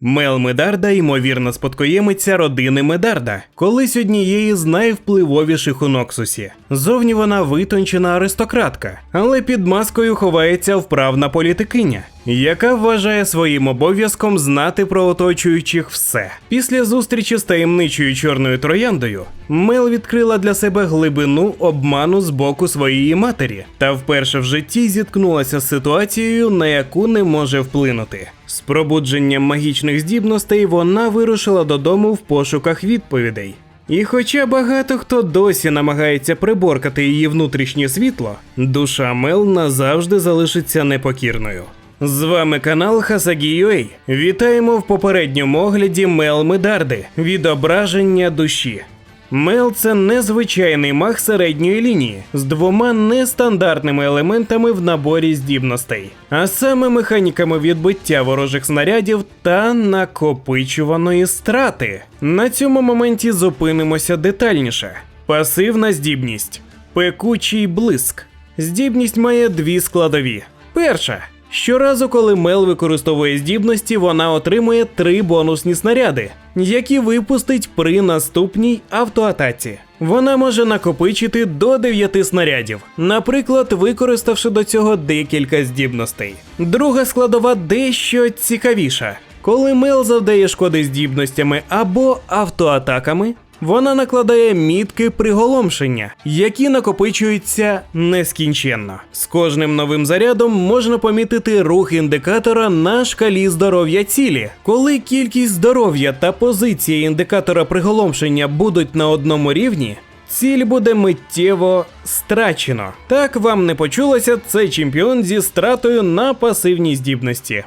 Мел Медарда ймовірна спадкоємиця родини Медарда, колись однієї з найвпливовіших у Ноксусі. Зовні вона витончена аристократка, але під маскою ховається вправна політикиня, яка вважає своїм обов'язком знати про оточуючих все. Після зустрічі з таємничою чорною трояндою Мел відкрила для себе глибину обману з боку своєї матері та вперше в житті зіткнулася з ситуацією, на яку не може вплинути. З пробудженням магічних здібностей вона вирушила додому в пошуках відповідей. І хоча багато хто досі намагається приборкати її внутрішнє світло, душа Мел назавжди залишиться непокірною. З вами канал Хасагі.ua. Вітаємо в попередньому огляді Мел Медарди відображення душі. Мел це незвичайний маг середньої лінії з двома нестандартними елементами в наборі здібностей, а саме механіками відбиття ворожих снарядів та накопичуваної страти. На цьому моменті зупинимося детальніше. Пасивна здібність, пекучий блиск. Здібність має дві складові. Перша. Щоразу, коли Мел використовує здібності, вона отримує три бонусні снаряди, які випустить при наступній автоатаці. Вона може накопичити до 9 снарядів, наприклад, використавши до цього декілька здібностей. Друга складова дещо цікавіша. Коли Мел завдає шкоди здібностями або автоатаками, вона накладає мітки приголомшення, які накопичуються нескінченно. З кожним новим зарядом можна помітити рух індикатора на шкалі здоров'я цілі. Коли кількість здоров'я та позиція індикатора приголомшення будуть на одному рівні. Ціль буде миттєво страчено. Так вам не почулося, це чемпіон зі стратою на пасивній здібності.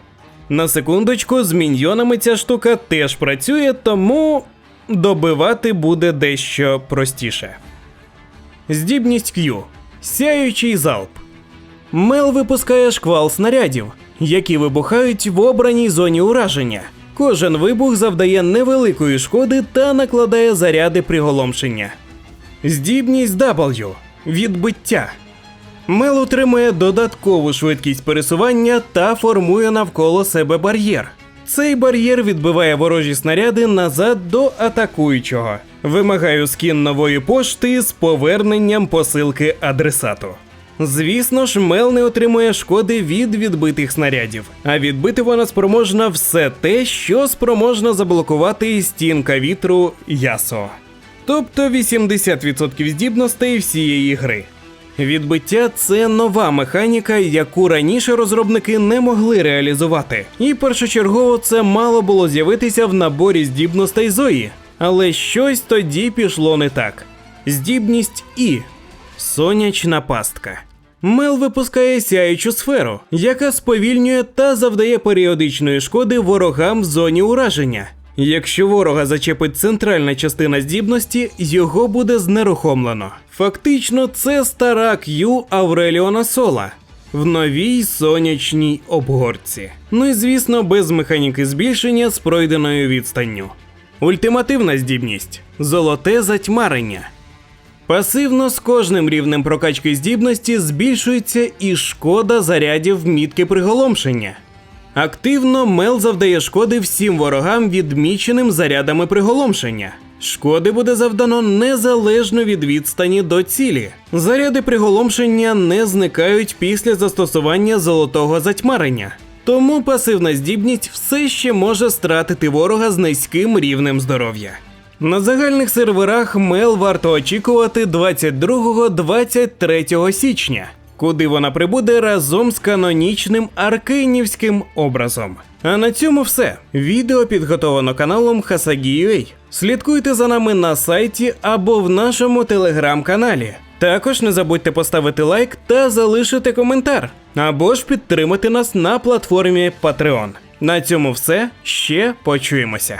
На секундочку, з міньйонами ця штука теж працює, тому добивати буде дещо простіше. Здібність Q. Сяючий залп. Мел випускає шквал снарядів, які вибухають в обраній зоні ураження. Кожен вибух завдає невеликої шкоди та накладає заряди приголомшення. Здібність W. Відбиття. Мел утримує додаткову швидкість пересування та формує навколо себе бар'єр. Цей бар'єр відбиває ворожі снаряди назад до атакуючого. Вимагаю скін нової пошти з поверненням посилки адресату. Звісно ж, Мел не отримує шкоди від відбитих снарядів, а відбити вона спроможна все те, що спроможна заблокувати стінка вітру Ясо. Тобто 80% здібностей всієї гри. Відбиття це нова механіка, яку раніше розробники не могли реалізувати. І першочергово це мало було з'явитися в наборі здібностей Зої. Але щось тоді пішло не так. Здібність І сонячна пастка. Мел випускає сяючу сферу, яка сповільнює та завдає періодичної шкоди ворогам в зоні ураження. Якщо ворога зачепить центральна частина здібності, його буде знерухомлено. Фактично, це стара Q Авреліона Сола в новій сонячній обгорці. Ну і звісно, без механіки збільшення з пройденою відстанню. Ультимативна здібність золоте затьмарення. Пасивно з кожним рівнем прокачки здібності збільшується і шкода зарядів мітки приголомшення. Активно Мел завдає шкоди всім ворогам, відміченим зарядами приголомшення. Шкоди буде завдано незалежно від відстані до цілі. Заряди приголомшення не зникають після застосування золотого затьмарення. Тому пасивна здібність все ще може стратити ворога з низьким рівнем здоров'я. На загальних серверах Мел варто очікувати 22-23 січня куди вона прибуде разом з канонічним аркейнівським образом. А на цьому все. Відео підготовлено каналом Hasagi.ua. Слідкуйте за нами на сайті або в нашому телеграм-каналі. Також не забудьте поставити лайк та залишити коментар, або ж підтримати нас на платформі Patreon. На цьому все ще почуємося.